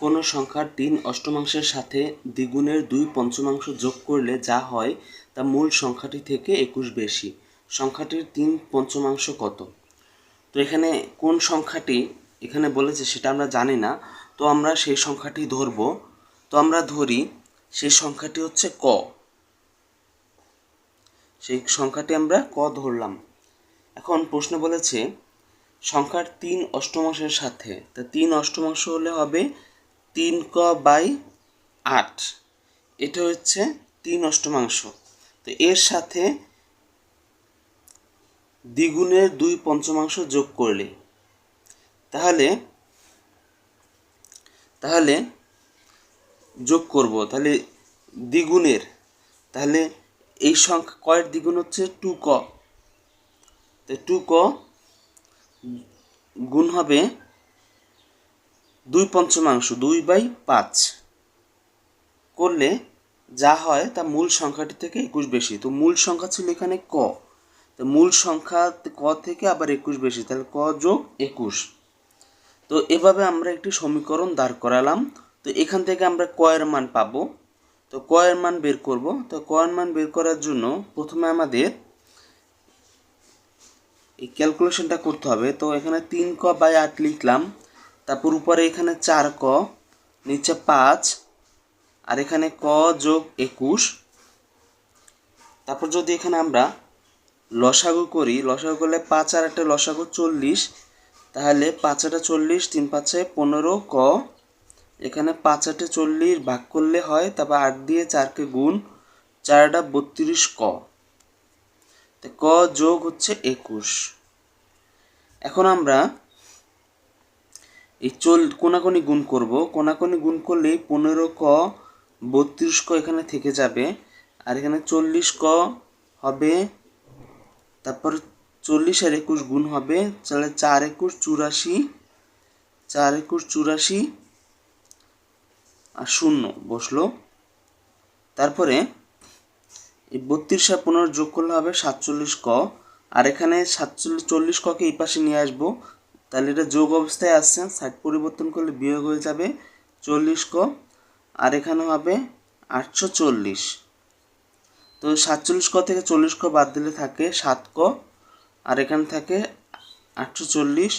কোনো সংখ্যার তিন অষ্টমাংশের সাথে দ্বিগুণের দুই পঞ্চমাংশ যোগ করলে যা হয় তা মূল সংখ্যাটি থেকে একুশ বেশি। সংখ্যাটির তিন পঞ্চমাংশ কত? তো এখানে কোন সংখ্যাটি এখানে বলেছে সেটা আমরা জানি না। তো আমরা সেই সংখ্যাটি ধরব। তো আমরা ধরি, সেই সংখ্যাটি হচ্ছে ক। সেই সংখ্যাটি আমরা ক ধরলাম। এখন প্রশ্ন বলেছে, সংখ্যার তিন অষ্টমাংশের সাথে, তা তিন অষ্টমাংশ হলে হবে তিন ক বাই আট। এটা হচ্ছে তিন অষ্টমাংশ। তো এর সাথে দ্বিগুণের দুই পঞ্চমাংশ যোগ করলে, তাহলে তাহলে যোগ করব, তাহলে দ্বিগুণের, তাহলে এই সংখ্যা কয়ের দ্বিগুণ হচ্ছে টু ক টু ক গুণ হবে দুই পঞ্চমাংশ, দুই বাই পাঁচ। করলে যা হয় তা মূল সংখ্যাটি থেকে একুশ বেশি। তো মূল সংখ্যা ছিল এখানে ক। তো মূল সংখ্যা ক থেকে আবার একুশ বেশি, তাহলে ক যোগ একুশ। তো এভাবে আমরা একটি সমীকরণ দাঁড় করালাম। তো এখান থেকে আমরা কয়ের মান পাবো। তো কয়ের মান বের করব। তো কয়ের মান বের করার জন্য প্রথমে আমাদের এই ক্যালকুলেশনটা করতে হবে। তো এখানে তিন ক বাই আট লিখলাম। তারপর উপরে এখানে চার ক, নিচে পাঁচ, আর এখানে ক যোগ একুশ। তারপর যদি এখানে আমরা লসাগু করি, লসাগু করলে পাঁচ আর একটা লসাগু চল্লিশ, তাহলে পাঁচ আটে চল্লিশ, তিন পাঁচে পনেরো ক। এখানে পাঁচ আটে চল্লিশ ভাগ করলে হয়, তারপর আট দিয়ে চারকে গুণ চারটা বত্রিশ ক। ক যোগ হচ্ছে একুশ। এখন আমরা এই চল, কোনাকোনি গুণ করব। কোনাকোনি গুণ করলেই পনেরো ক, বত্রিশ ক এখানে থেকে যাবে। আর এখানে চল্লিশ ক হবে, তারপর চল্লিশ আর একুশ গুণ হবে, তাহলে চার একুশ চুরাশি, চার একুশ চুরাশি, আর শূন্য বসল। তারপরে এই বত্রিশ আর পনেরো যোগ করলে হবে সাতচল্লিশ ক। আর এখানে সাতচল্লিশ, চল্লিশ ককে এই পাশে নিয়ে আসব। তাহলে এটা যোগ অবস্থায় আসছে সাইড পরিবর্তন করলে বিয়োগ হয়ে যাবে চল্লিশ ক, আর এখানে হবে আটশো চল্লিশ। তো সাতচল্লিশ ক থেকে চল্লিশ ক বাদ দিলে থাকে সাত ক, আর এখানে থাকে আটশো চল্লিশ।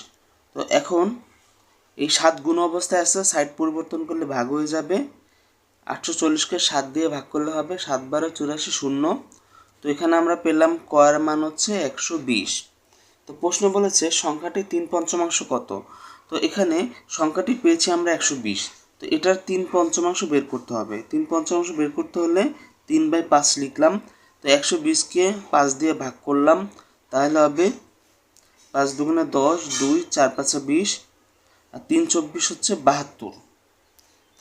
তো এখন এই সাত গুণ অবস্থায় আসছে সাইড পরিবর্তন করলে ভাগ হয়ে যাবে আটশো চল্লিশকে সাত দিয়ে ভাগ করলে হবে সাত বারো চুরাশি শূন্য। তো এখানে আমরা পেলাম কয়ের মান হচ্ছে একশো বিশ। তো প্রশ্ন বলেছে সংখ্যাটি তিন পঞ্চমাংশ কত? তো এখানে সংখ্যাটি পেয়েছি আমরা একশো বিশ। তো এটার তিন পঞ্চমাংশ বের করতে হবে। তিন পঞ্চমাংশ বের করতে হলে তিন বাই পাঁচ লিখলাম। তো একশো বিশকে পাঁচ দিয়ে ভাগ করলাম। তাহলে হবে পাঁচ দুগুণে দশ, দুই, চার, পাঁচা বিশ। আর তিন চব্বিশ হচ্ছে বাহাত্তর।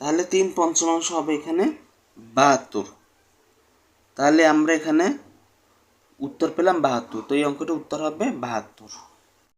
তাহলে তিন পঞ্চমাংশ হবে এখানে বাহাত্তর। তাহলে আমরা এখানে উত্তর পেলাম বাহাত্তর তো এই অঙ্কটা উত্তর হবে বাহাত্তর।